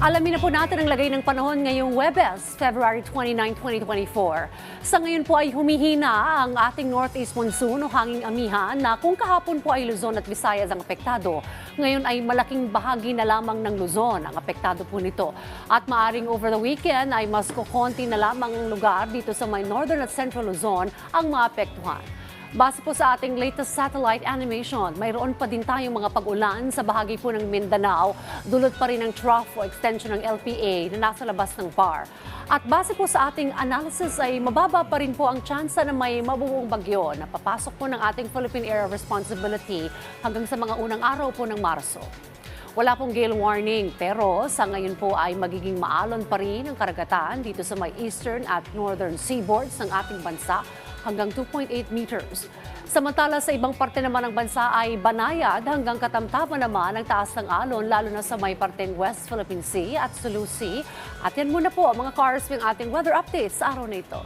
Alamin na po natin ang lagay ng panahon ngayong Webes, February 29, 2024. Sa ngayon po ay humihina ang ating northeast monsoon o hanging amihan na kung kahapon po ay Luzon at Visayas ang apektado, ngayon ay malaking bahagi na lamang ng Luzon ang apektado po nito. At maaring over the weekend ay mas kukonti na lamang ang lugar dito sa may northern at central Luzon ang maapektuhan. Base po sa ating latest satellite animation, mayroon pa din tayong mga pag-ulan sa bahagi po ng Mindanao, dulot pa rin ng trough o extension ng LPA na nasa labas ng bar. At base po sa ating analysis ay mababa pa rin po ang tsansa na may mabubuong bagyo na papasok po ng ating Philippine Area Responsibility hanggang sa mga unang araw po ng Marso. Wala pong gale warning pero sa ngayon po ay magiging maalon pa rin ang karagatan dito sa may eastern at northern seaboards ng ating bansa hanggang 2.8 meters. Samantala sa ibang parte naman ng bansa ay banayad hanggang katamtaman naman ang taas ng alon lalo na sa may parteng West Philippine Sea at Sulu Sea. At yan muna po mga cars ng ating weather updates sa araw na ito.